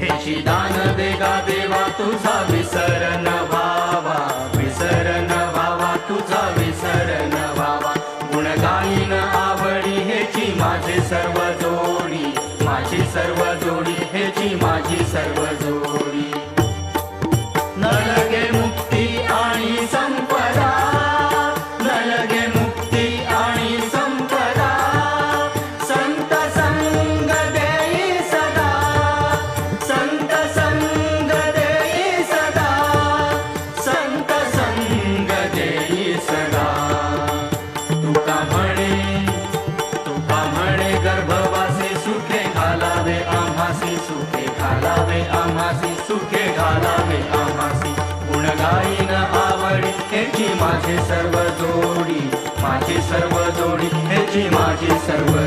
हेची दान देगा देवा तुझा विसरण व्हावा. विसरण व्हावा तुझा विसरण व्हावा. गुण आवडी हेची माझी सर्व जोडी. माझी सर्व जोडी हेची माझी सर्व जोडी. घालावे आम्हासी सुखे घालावे आम्हासी सुखे घालावे आम्हासी गुण गाईन आवडी ह्याची माझे सर्व जोडी माझी सर्व जोडी ह्याची माझी सर्व